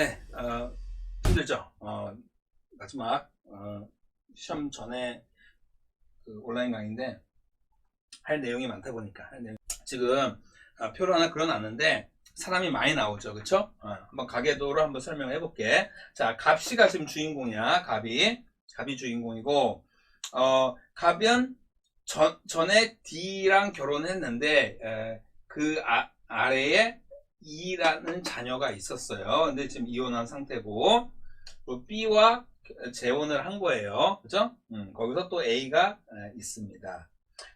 네, 어, 힘들죠. 어, 마지막 어, 시험 전에 그 온라인 강의인데 할 내용이 많다 보니까. 지금 아, 표로 하나 그려놨는데 사람이 많이 나오죠, 그렇죠? 한번 가계도로 한번 설명해 볼게. 자, 갑씨가 지금 주인공이야, 갑이 갑이 주인공이고 어, 갑은 전, 전에 D랑 결혼했는데 에, 그 아, 아래에 E라는 자녀가 있었어요. 근데 지금 이혼한 상태고 또 B와 재혼을 한 거예요. 그죠? 음, 거기서 또 A가 에, 있습니다.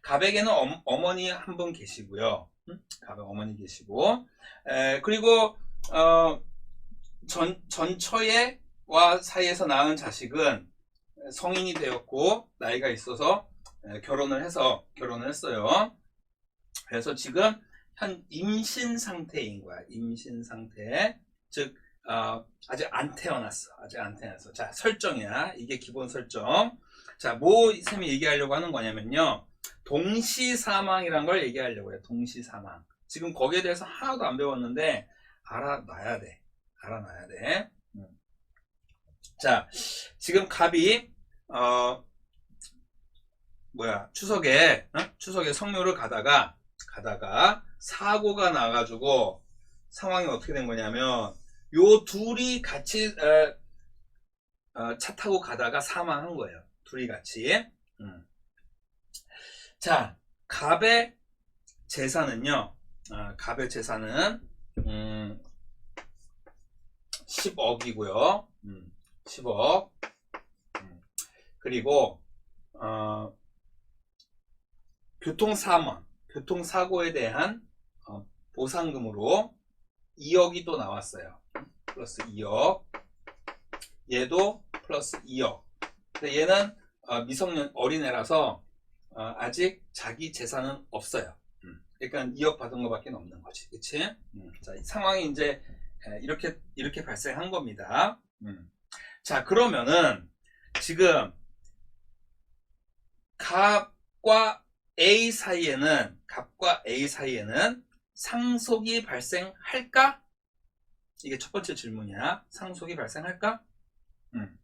갑에게는 어, 머니 한 분 계시고요. 음? 갑에 어머니 계시고 에, 그리고 어, 전, 전처에와 사이에서 낳은 자식은 성인이 되었고 나이가 있어서 에, 결혼을 해서 결혼을 했어요. 그래서 지금 현 임신 상태인 거야. 임신 상태. 즉 어, 아직 안 태어났어. 아직 안 태어났어. 자 설정이야. 이게 기본 설정. 자, 뭐 쌤이 얘기하려고 하는 거냐면요. 동시 사망이란 걸 얘기하려고 해요. 동시 사망. 지금 거기에 대해서 하나도 안 배웠는데 알아놔야 돼. 알아놔야 돼. 음. 자, 지금 갑이 어 뭐야 추석에 어? 추석에 성묘를 가다가 가다가 사고가 나가지고 상황이 어떻게 된 거냐면 요 둘이 같이 어, 어, 차 타고 가다가 사망한 거예요. 둘이 같이. 음. 자, 갑의 재산은요. 아, 갑의 재산은 음, 10억이고요. 음, 10억. 음, 그리고 어, 교통사망, 교통사고에 대한 어, 보상금으로 2억이 또 나왔어요. 플러스 2억. 얘도 플러스 2억. 근데 얘는 어, 미성년 어린애라서 어, 아직 자기 재산은 없어요. 음, 그러니까 2억 받은 것밖에 없는 거지, 그렇지? 자, 이 상황이 이제 에, 이렇게 이렇게 발생한 겁니다. 음. 자, 그러면은 지금 갑과 A 사이에는 갑과 A 사이에는 상속이 발생할까? 이게 첫 번째 질문이야. 상속이 발생할까? 음.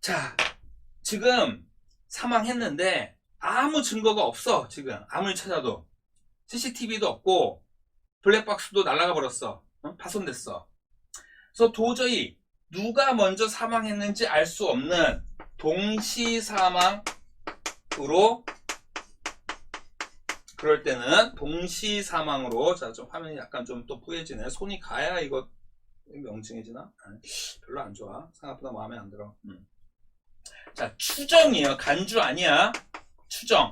자, 지금 사망했는데 아무 증거가 없어. 지금 아무리 찾아도 CCTV도 없고 블랙박스도 날아가 버렸어. 어? 파손됐어. 그래서 도저히 누가 먼저 사망했는지 알 수 없는 동시 사망으로 그럴 때는 동시 사망으로 자 좀 화면이 약간 좀 또 뿌얘지네. 손이 가야 이거 명칭해지나? 아, 별로 안 좋아. 생각보다 마음에 안 들어. 음. 자 추정이에요. 간주 아니야. 추정.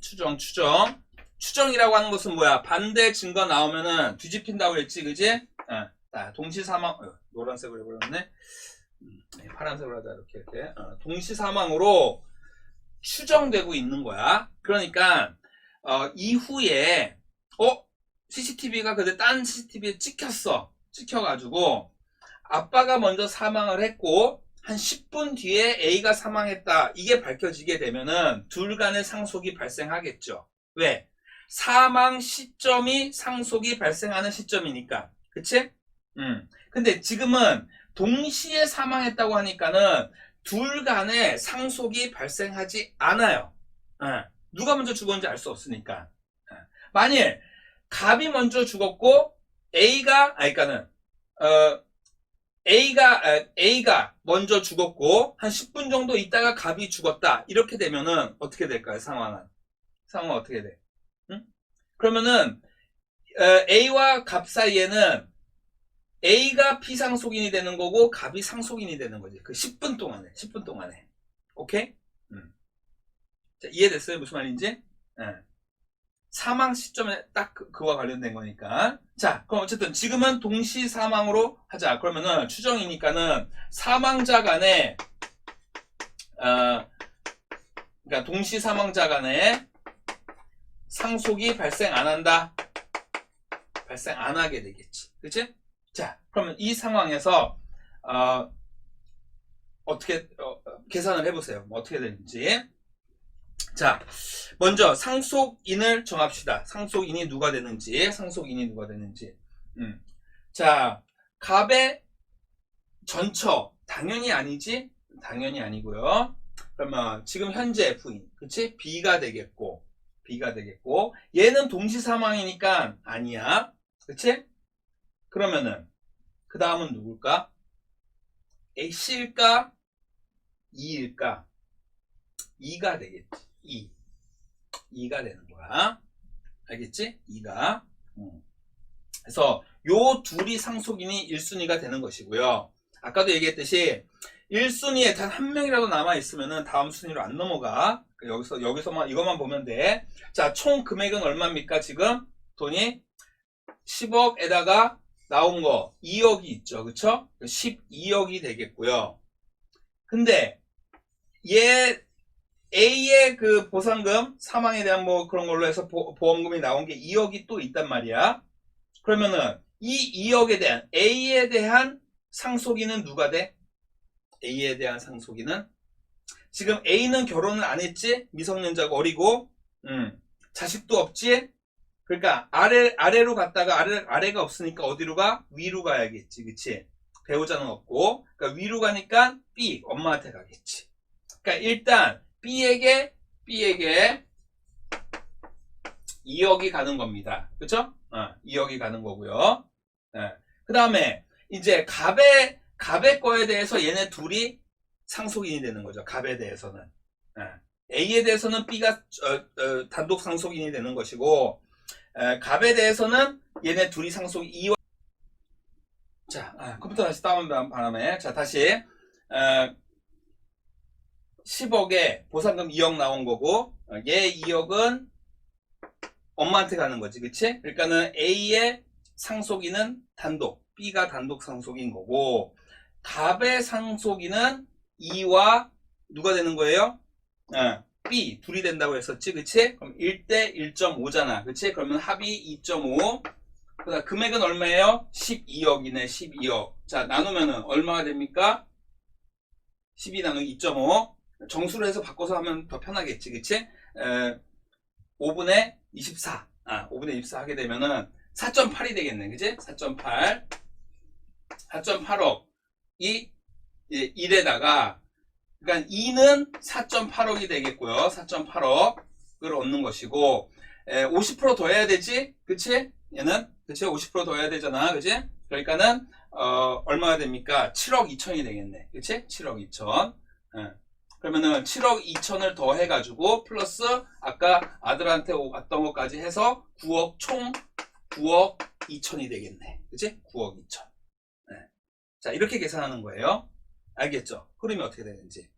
추정, 추정. 추정이라고 하는 것은 뭐야? 반대 증거 나오면은 뒤집힌다고 했지, 그지? 예. 자, 동시 사망, 어, 노란색으로 해버렸네. 음, 네, 파란색으로 하자, 이렇게, 이렇게. 어, 동시 사망으로 추정되고 있는 거야. 그러니까, 어, 이후에, 어? CCTV가 근데 딴 CCTV에 찍혔어. 찍혀가지고, 아빠가 먼저 사망을 했고, 한 10분 뒤에 A가 사망했다. 이게 밝혀지게 되면은 둘 간의 상속이 발생하겠죠. 왜? 사망 시점이 상속이 발생하는 시점이니까. 그치? 음. 근데 지금은 동시에 사망했다고 하니까는 둘 간의 상속이 발생하지 않아요. 예. 누가 먼저 죽었는지 알 수 없으니까. 예. 만일 갑이 먼저 죽었고 A가 아니 그러니까는 어 A가 아, A가 먼저 죽었고 한 10분 정도 있다가 갑이 죽었다. 이렇게 되면은 어떻게 될까요? 상황은 상황은 어떻게 돼? 응? 그러면은 어, A와 갑 사이에는 A가 피상속인이 되는 거고 갑이 상속인이 되는 거지. 그 10분 동안에 10분 동안에 오케이? 음. 자, 이해됐어요? 무슨 말인지? 예. 사망 시점에 딱 그- 그와 관련된 거니까. 자, 그럼 어쨌든 지금은 동시 사망으로 하자. 그러면은 추정이니까는 사망자 간에 어, 그러니까 동시 사망자 간에 상속이 발생 안 한다. 발생 안 하게 되겠지. 그치? 자, 그러면 이 상황에서 어, 어떻게 어, 계산을 해보세요. 뭐 어떻게 되는지. 자, 먼저 상속인을 정합시다. 상속인이 누가 되는지, 상속인이 누가 되는지. 음. 자, 갑의 전처 당연히 아니지? 당연히 아니고요. 그러면 지금 현재 부인, 그치? B가 되겠고, B가 되겠고, 얘는 동시 사망이니까 아니야, 그치? 그러면은 그 다음은 누굴까? X일까? E일까? 2가 되겠지. 2. 2가 되는 거야. 알겠지? 2가. 그래서 요 둘이 상속인이 1순위가 되는 것이고요. 아까도 얘기했듯이 1순위에 단 한 명이라도 남아 있으면은 다음 순위로 안 넘어가. 여기서 여기서만 이것만 보면 돼. 자, 총 금액은 얼마입니까? 지금 돈이 10억에다가 나온 거 2억이 있죠. 그쵸? 12억이 되겠고요. 근데 얘 A의 그 보상금, 사망에 대한 뭐 그런 걸로 해서 보, 보험금이 나온 게 2억이 또 있단 말이야. 그러면은 이 2억에 대한 A에 대한 상속인은 누가 돼? A에 대한 상속인은 지금 A는 결혼을 안 했지? 미성년자고 어리고 음, 자식도 없지? 그러니까 아래 아래로 갔다가 아래 아래가 없으니까 어디로 가? 위로 가야겠지. 그치 배우자는 없고. 그러니까 위로 가니까 B 엄마한테 가겠지. 그러니까 일단 B에게 B에게 2억이 가는 겁니다. 그쵸? 어, 2억이 가는 거고요. 그 다음에 이제 갑의 갑의 거에 대해서 얘네 둘이 상속인이 되는 거죠. 갑에 대해서는 예. A에 대해서는 B가 어, 어, 단독 상속인이 되는 것이고 에, 갑에 대해서는 얘네 둘이 상속 2와 자 아, 컴퓨터 다시 다운받은 바람에 자 다시 에, 10억에 보상금 2억 나온 거고 어, 얘 2억은 엄마한테 가는 거지 그치? 그러니까는 A의 상속인은 단독 B가 단독 상속인 거고 갑의 상속인은 2와 누가 되는 거예요? 어, B 둘이 된다고 했었지 그치? 그럼 1대 1.5잖아 그치? 그러면 합이 2.5 그다음 금액은 얼마예요? 12억이네 12억 자 나누면은 얼마가 됩니까? 12 나누기 2.5 정수로 해서 바꿔서 하면 더 편하겠지 그치? 에, 5분의 24 아, 5분의 24 하게 되면은 4.8이 되겠네 그치? 4.8 4.8억 이 1에다가 그러니까 2는 4.8억이 되겠고요. 4.8억을 얻는 것이고 50%더 해야 되지? 그치? 얘는 그치? 50%더 해야 되잖아. 그치? 그러니까는 어, 얼마가 됩니까? 7억 2천이 되겠네. 그치? 7억 2천. 예. 그러면은 7억 2천을 더 해가지고 플러스 아까 아들한테 왔던 것까지 해서 9억 총 9억 2천이 되겠네. 그치? 9억 2천. 예. 자 이렇게 계산하는 거예요. 알겠죠? 흐름이 어떻게 되는지.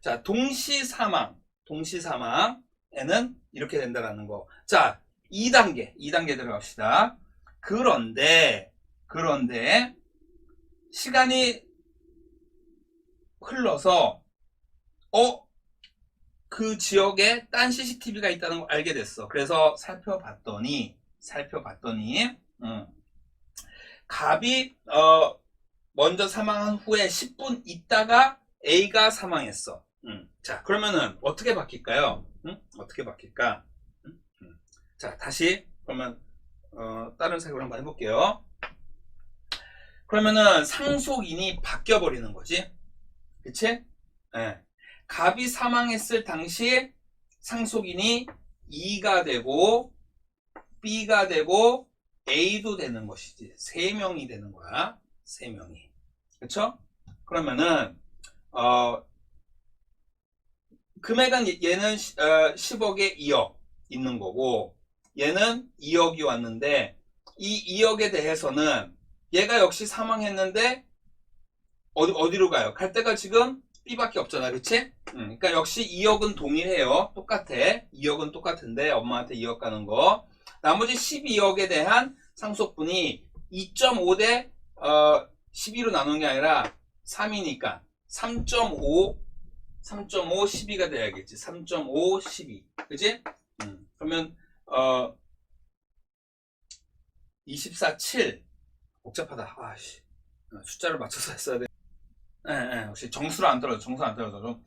자, 동시 사망. 동시 사망에는 이렇게 된다라는 거. 자, 2단계. 2단계 들어갑시다. 그런데, 그런데, 시간이 흘러서, 어? 그 지역에 딴 CCTV가 있다는 걸 알게 됐어. 그래서 살펴봤더니, 살펴봤더니, 음, 갑이, 어, 먼저 사망한 후에 10분 있다가 A가 사망했어. 음. 자, 그러면은 어떻게 바뀔까요? 음? 어떻게 바뀔까? 음? 자, 다시 그러면 어, 다른 색으로 한번 해볼게요. 그러면은 상속인이 바뀌어 버리는 거지. 그치? 예. 갑이 사망했을 당시 상속인이 2가 되고 B가 되고 A도 되는 것이지. 3명이 되는 거야. 3명이. 그쵸? 그러면은, 어, 금액은 얘는 10억에 2억 있는 거고, 얘는 2억이 왔는데, 이 2억에 대해서는 얘가 역시 사망했는데, 어디, 어디로 가요? 갈 데가 지금 B밖에 없잖아. 그치? 음, 그러니까 역시 2억은 동일해요. 똑같아. 2억은 똑같은데, 엄마한테 2억 가는 거. 나머지 12억에 대한 상속분이 2.5대 어, 12로 나누는 게 아니라 3이니까 3.5 3.5 12가 돼야겠지 3.5 12 그지? 음, 그러면 어, 24 7 복잡하다 아씨 숫자를 맞춰서 했어야 돼 예, 예, 혹시 정수로 안 떨어져 정수 안 떨어져 좀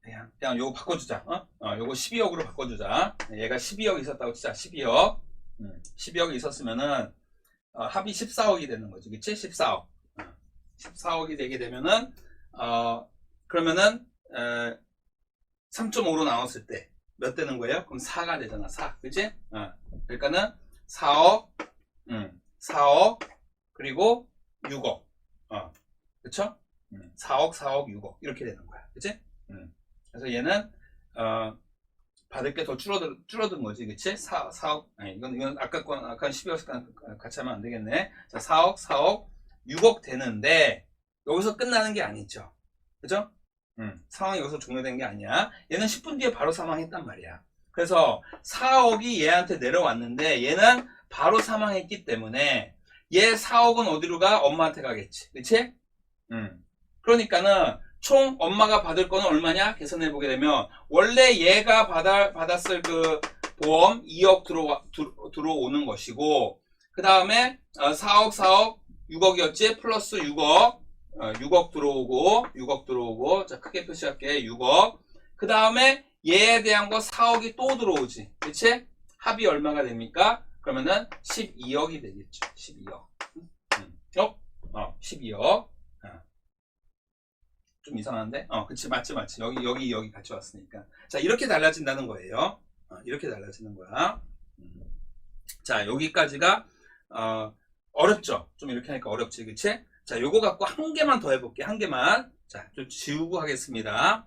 그냥 그냥 요거 바꿔주자 어? 어 요거 12억으로 바꿔주자 얘가 12억 있었다고 치자 12억 음, 12억이 있었으면은 어, 합이 14억이 되는 거지. 그치? 14억. 어. 14억이 되게 되면은 어 그러면은 에, 3.5로 나눴을 때 몇 되는 거예요? 그럼 4가 되잖아. 4. 그치? 어. 그러니까는 4억, 음, 4억, 그리고 6억. 어. 그쵸? 음, 4억, 4억, 6억. 이렇게 되는 거야. 그치? 음. 그래서 얘는, 어, 받을 게 더 줄어들, 줄어든 거지. 그치? 4, 4억. 아니, 이건, 이건 아까 건, 아까 12억 같이 하면 안 되겠네. 자, 4억, 4억, 6억 되는데, 여기서 끝나는 게 아니죠. 그죠? 음, 상황이 여기서 종료된 게 아니야. 얘는 10분 뒤에 바로 사망했단 말이야. 그래서 4억이 얘한테 내려왔는데 얘는 바로 사망했기 때문에 얘 4억은 어디로 가? 엄마한테 가겠지. 그치? 음. 그러니까는 총 엄마가 받을 거는 얼마냐? 계산해 보게 되면 원래 얘가 받아, 받았을 그 보험 2억 들어와, 들, 들어 오는 것이고 그 다음에 4억 4억 6억이었지? 플러스 6억 어, 6억 들어오고 6억 들어오고 자 크게 표시할게 6억 그 다음에 얘에 대한 거 4억이 또 들어오지 그치? 합이 얼마가 됩니까? 그러면은 12억이 되겠죠 12억 음. 어? 어 12억 어. 좀 이상한데? 어 그치 맞지 맞지 여기 여기 여기 같이 왔으니까 자 이렇게 달라진다는 거예요 어, 이렇게 달라지는 거야 음. 자 여기까지가 어, 어렵죠 좀 이렇게 하니까 어렵지 그치? 자, 요거 갖고 한 개만 더 해볼게. 한 개만. 자, 좀 지우고 하겠습니다.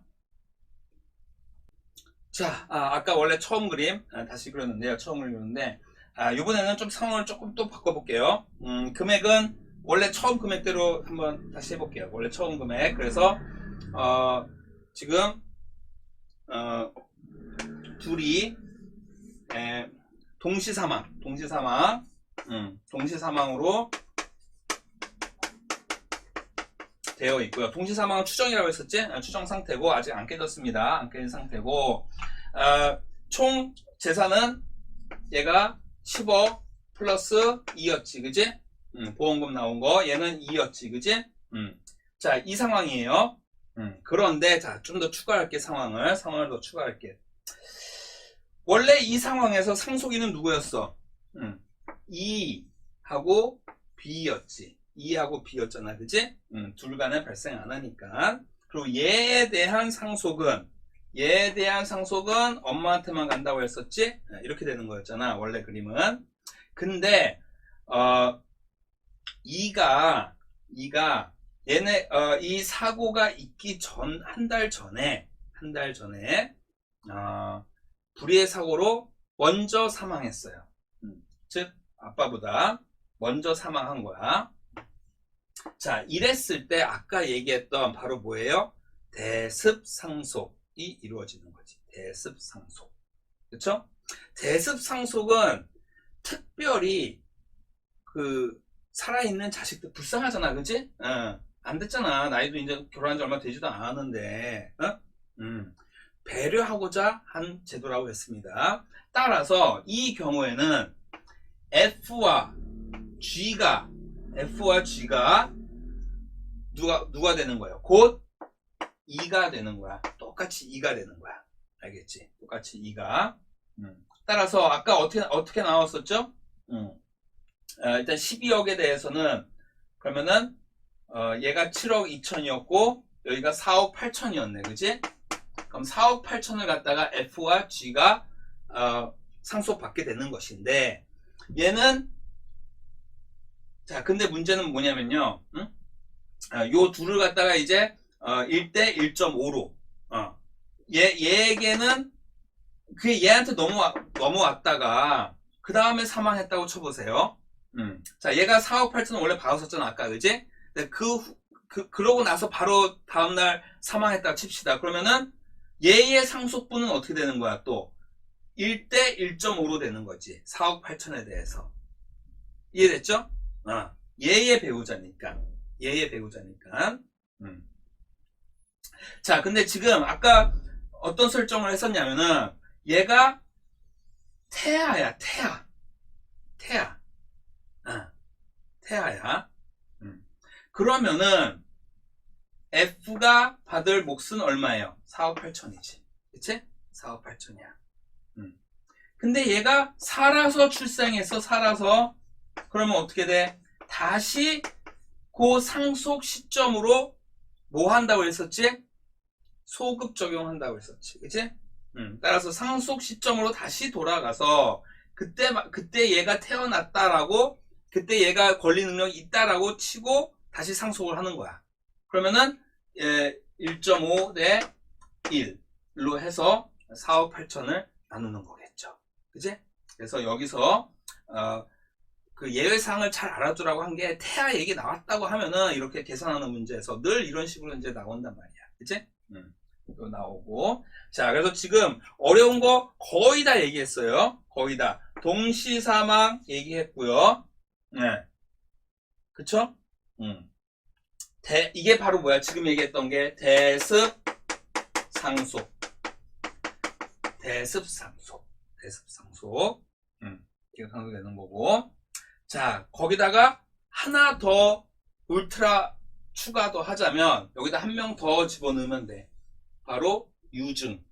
자, 아, 까 원래 처음 그림, 아, 다시 그렸는데요. 처음 그렸는데, 아, 요번에는 좀 상황을 조금 또 바꿔볼게요. 음, 금액은 원래 처음 금액대로 한번 다시 해볼게요. 원래 처음 금액. 그래서, 어, 지금, 어, 둘이, 에, 동시 사망, 동시 사망, 음, 동시 사망으로 되어 있고요. 동시 사망은 추정이라고 했었지? 아, 추정 상태고 아직 안 깨졌습니다. 안 깨진 상태고 아, 총 재산은 얘가 10억 플러스 2였지, 그지? 음, 보험금 나온 거 얘는 2였지, 그지? 음. 자, 이 상황이에요. 음, 그런데 자, 좀 더 추가할게 상황을 상황을 더 추가할게. 원래 이 상황에서 상속인은 누구였어? 음, 2하고 B였지. 2하고 B였잖아. 그지? 음, 둘 간에 발생 안 하니까. 그리고 얘에 대한 상속은 얘에 대한 상속은 엄마한테만 간다고 했었지? 네, 이렇게 되는 거였잖아. 원래 그림은. 근데 어 2가 2가 얘네 어, 이 사고가 있기 전 한 달 전에 한 달 전에 어, 불의의 사고로 먼저 사망했어요. 음, 즉 아빠보다 먼저 사망한 거야. 자, 이랬을 때 아까 얘기했던 바로 뭐예요? 대습상속이 이루어지는 거지. 대습상속. 그쵸? 대습상속은 특별히 그 살아있는 자식들 불쌍하잖아. 그치? 어, 안 됐잖아. 나이도 이제 결혼한 지 얼마 되지도 않았는데. 어? 음, 배려하고자 한 제도라고 했습니다. 따라서 이 경우에는 F와 G가 F와 G가 누가 누가 되는 거예요? 곧 2가 되는 거야. 똑같이 2가 되는 거야. 알겠지? 똑같이 2가. 음. 따라서 아까 어떻게 어떻게 나왔었죠? 음. 어, 일단 12억에 대해서는 그러면은 어, 얘가 7억 2천이었고 여기가 4억 8천이었네, 그지? 그럼 4억 8천을 갖다가 F와 G가 어, 상속받게 되는 것인데 얘는 자, 근데 문제는 뭐냐면요. 응? 어, 요 둘을 갖다가 이제 어, 1대 1.5로 어, 얘, 얘에게는 그게 얘한테 넘어왔다가 그 다음에 사망했다고 쳐보세요. 음. 자, 얘가 4억 8천 원래 받았었잖아, 아까, 그지? 그, 후- 그, 그러고 나서 바로 다음날 사망했다고 칩시다. 그러면은 얘의 상속분은 어떻게 되는 거야, 또? 1대 1.5로 되는 거지. 4억 8천에 대해서. 이해됐죠? 어, 얘의 배우자니까. 얘의 배우자니까. 음. 자, 근데 지금 아까 어떤 설정을 했었냐면은 얘가 태아야, 태아. 태아. 어, 태아야. 음. 그러면은 F가 받을 몫은 얼마예요? 4억 8천이지. 그치? 4억 8천이야. 음. 근데 얘가 살아서 출생해서 살아서 그러면 어떻게 돼? 다시 그 상속 시점으로 뭐 한다고 했었지? 소급 적용한다고 했었지. 그치? 음, 따라서 상속 시점으로 다시 돌아가서 그때 마- 그때 얘가 태어났다라고 그때 얘가 권리 능력이 있다라고 치고 다시 상속을 하는 거야. 그러면은 예, 1.5 대 1로 해서 4억 8천을 나누는 거겠죠. 그지? 그래서 여기서 어, 그 예외사항을 잘 알아두라고 한 게 태아 얘기 나왔다고 하면은 이렇게 계산하는 문제에서 늘 이런 식으로 이제 나온단 말이야. 그치? 음, 이거 나오고. 자, 그래서 지금 어려운 거 거의 다 얘기했어요. 거의 다. 동시사망 얘기했고요. 네. 그쵸? 음. 대, 이게 바로 뭐야? 지금 얘기했던 게 대습 상속. 대습 상속. 대습 상속. 음. 이거 상속되는 거고. 자, 거기다가 하나 더 울트라 추가 더 하자면 여기다 한 명 더 집어넣으면 돼. 바로 유증.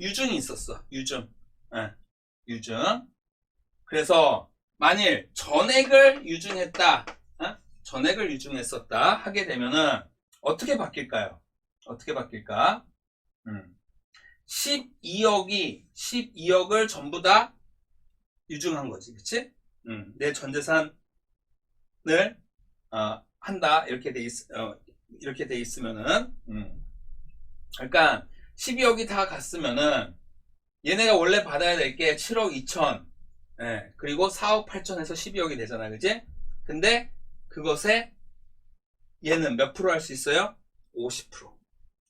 유증이 있었어. 유증. 예, 유증. 그래서 만일 전액을 유증했다. 어? 전액을 유증했었다 하게 되면은 어떻게 바뀔까요? 어떻게 바뀔까? 음. 12억이 12억을 전부 다 유증한 거지, 그치? 음, 내 전재산을 어, 한다 이렇게 돼 있, 어, 이렇게 돼 있으면은, 음. 그러니까 12억이 다 갔으면은 얘네가 원래 받아야 될 게 7억 2천, 예, 그리고 4억 8천에서 12억이 되잖아, 그치? 근데 그것에 얘는 몇 프로 할 수 있어요? 50%.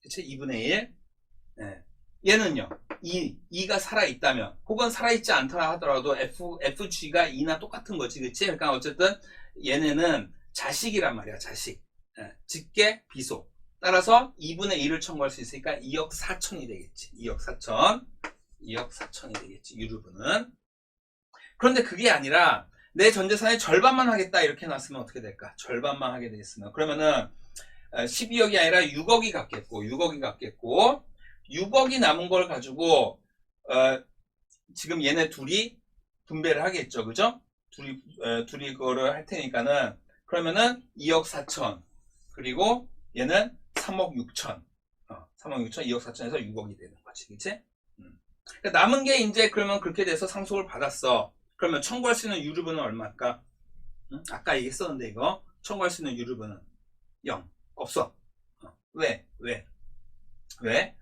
그치? 2분의 1. 예. 얘는요, 2, 2가 살아있다면, 혹은 살아있지 않더라 하더라도 F, FG가 2나 똑같은 거지, 그치? 그러니까 어쨌든 얘네는 자식이란 말이야, 자식. 예, 직계, 비속. 따라서 2분의 1을 청구할 수 있으니까 2억 4천이 되겠지. 2억 4천. 2억 4천이 되겠지, 유류분은. 그런데 그게 아니라, 내 전재산의 절반만 하겠다, 이렇게 놨으면 어떻게 될까? 절반만 하게 되겠으면. 그러면은, 12억이 아니라 6억이 갖겠고, 6억이 갖겠고, 6억이 남은 걸 가지고 어, 지금 얘네 둘이 분배를 하겠죠, 그죠? 둘이 어, 둘이 그거를 할 테니까는 그러면은 2억 4천 그리고 얘는 3억 6천, 어, 3억 6천, 2억 4천에서 6억이 되는 거지, 그치? 음. 그러니까 남은 게 이제 그러면 그렇게 돼서 상속을 받았어. 그러면 청구할 수 있는 유류분은 얼마일까? 응? 아까 얘기했었는데 이거 청구할 수 있는 유류분은 0 없어. 어. 왜? 왜? 왜?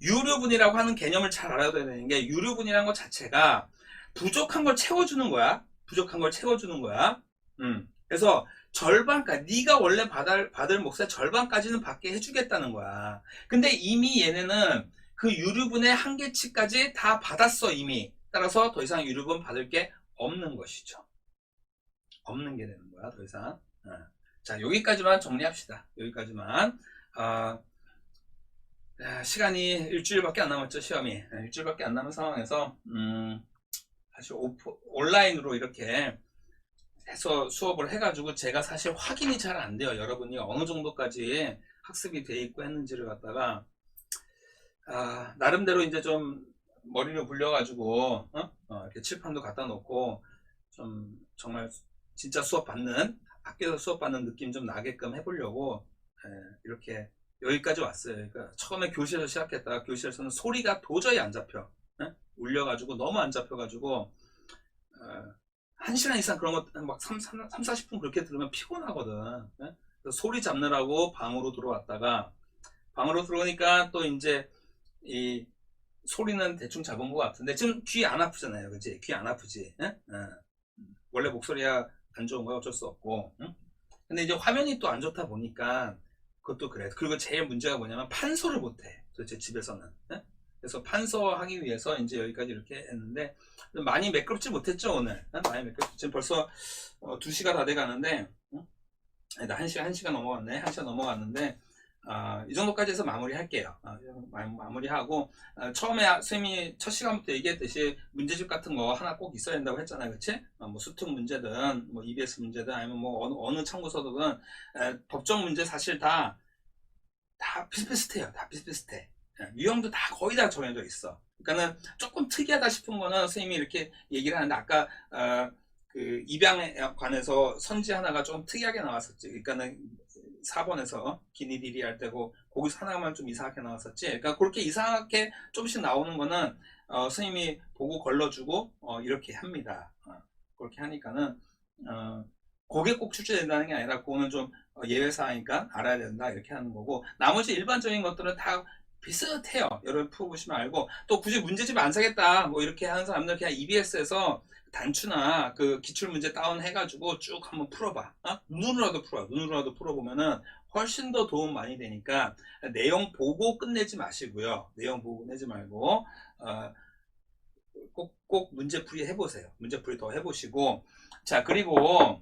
유료분이라고 하는 개념을 잘 알아둬야 되는 게 유료분이라는 것 자체가 부족한 걸 채워주는 거야. 부족한 걸 채워주는 거야. 음. 그래서 절반까지 네가 원래 받을 받을 몫의 절반까지는 받게 해주겠다는 거야. 근데 이미 얘네는 그 유류분의 한계치까지 다 받았어 이미. 따라서 더 이상 유류분 받을 게 없는 것이죠. 없는 게 되는 거야 더 이상. 어. 자 여기까지만 정리합시다. 여기까지만. 아, 야, 시간이 일주일밖에 안 남았죠, 시험이. 네, 일주일밖에 안 남은 상황에서, 음, 사실 오프, 온라인으로 이렇게 해서 수업을 해가지고 제가 사실 확인이 잘 안 돼요. 여러분이 어느 정도까지 학습이 돼 있고 했는지를 갖다가, 아, 나름대로 이제 좀 머리를 굴려가지고, 어? 어, 이렇게 칠판도 갖다 놓고, 좀 정말 진짜 수업 받는, 학교에서 수업 받는 느낌 좀 나게끔 해보려고, 예, 이렇게 여기까지 왔어요. 그러니까 처음에 교실에서 시작했다가 교실에서는 소리가 도저히 안 잡혀. 예? 울려가지고 너무 안 잡혀가지고 어, 한 시간 이상 그런 거막 3, 3, 3, 40분 그렇게 들으면 피곤하거든. 예? 소리 잡느라고 방으로 들어왔다가 방으로 들어오니까 또 이제 이 소리는 대충 잡은 것 같은데 지금 귀 안 아프잖아요. 그지? 귀 안 아프지? 예? 예. 원래 목소리가 안 좋은 거야 어쩔 수 없고. 응? 근데 이제 화면이 또 안 좋다 보니까 그것도 그래. 그리고 제일 문제가 뭐냐면 판서를 못해. 도대체 집에서는. 예? 그래서 판서하기 위해서 이제 여기까지 이렇게 했는데 많이 매끄럽지 못했죠 오늘. 예? 많이 매끄럽. 지금 벌써 어, 2시가 다 돼가는데 응? 아니다 1시간 1시간 넘어갔네. 1시간 넘어갔는데 아, 이 정도까지 해서 마무리할게요. 아, 마무리하고 아, 처음에 선생님이 첫 시간부터 얘기했듯이 문제집 같은 거 하나 꼭 있어야 된다고 했잖아요, 그렇지? 뭐 수특 문제든 뭐 EBS 문제든 아니면 뭐 어느, 어느 참고서든 에, 법정 문제 사실 다 다 비슷비슷해요. 다 비슷비슷해. 예, 유형도 다 거의 다 정해져 있어. 그러니까는 조금 특이하다 싶은 거는 선생님이 이렇게 얘기를 하는데 아까 어, 그 입양에 관해서 선지 하나가 좀 특이하게 나왔었지. 그러니까는 4번에서 기니디리 할 때고 거기서 하나만 좀 이상하게 나왔었지. 그러니까 그렇게 이상하게 조금씩 나오는 거는 어, 스님이 보고 걸러주고 어, 이렇게 합니다. 어, 그렇게 하니까는 어, 그게 꼭 출제된다는 게 아니라 그거는 좀 어, 예외 사항이니까 알아야 된다 이렇게 하는 거고 나머지 일반적인 것들은 다 비슷해요. 여러분 풀어보시면 알고 또 굳이 문제집 안 사겠다 뭐 이렇게 하는 사람들 그냥 EBS에서 단추나 그 기출 문제 다운 해가지고 쭉 한번 풀어봐. 어? 눈으로라도 풀어. 눈으로라도 풀어보면은 훨씬 더 도움 많이 되니까 내용 보고 끝내지 마시고요. 내용 보고 끝내지 말고 어, 꼭, 꼭 문제풀이 해보세요. 문제풀이 더 해보시고 자 그리고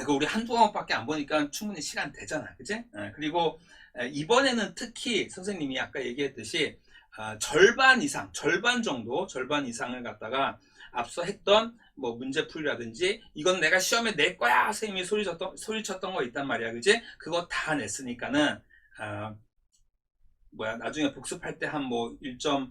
이거 우리 한두 과목밖에 안 보니까 충분히 시간 되잖아. 그지? 예, 그리고 에, 이번에는 특히 선생님이 아까 얘기했듯이 아, 절반 이상, 절반 정도, 절반 이상을 갖다가 앞서 했던 뭐 문제풀이라든지 이건 내가 시험에 낼 거야 선생님이 소리쳤던 소리쳤던 거 있단 말이야. 그지? 그거 다 냈으니까는 아, 뭐야 나중에 복습할 때 한 뭐 1점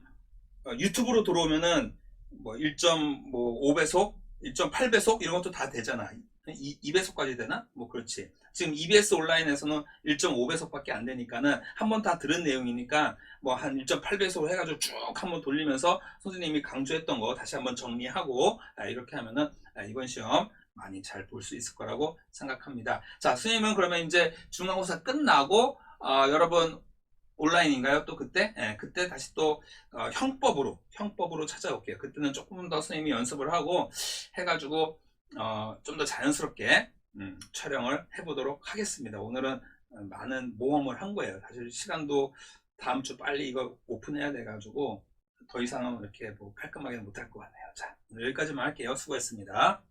어, 유튜브로 들어오면은 뭐 1.5배속 1.8배속 이런 것도 다 되잖아. 2, 배속까지 되나? 뭐 그렇지 지금 EBS 온라인에서는 1.5배속밖에 안 되니까는 한 번 다 들은 내용이니까 뭐 한 1.8배속으로 해가지고 쭉 한번 돌리면서 선생님이 강조했던 거 다시 한번 정리하고 아, 이렇게 하면은 아, 이번 시험 많이 잘 볼 수 있을 거라고 생각합니다. 자, 선생님은 그러면 이제 중간고사 끝나고 아, 여러분 온라인인가요? 또 그때? 예, 그때 다시 또 어, 형법으로 형법으로 찾아올게요. 그때는 조금 더 선생님이 연습을 하고 해가지고 어, 좀 더 자연스럽게 음, 촬영을 해보도록 하겠습니다. 오늘은 많은 모험을 한 거예요. 사실 시간도 다음 주 빨리 이거 오픈해야 돼가지고 더 이상은 이렇게 뭐 깔끔하게 못할 것 같네요. 자, 여기까지만 할게요. 수고했습니다.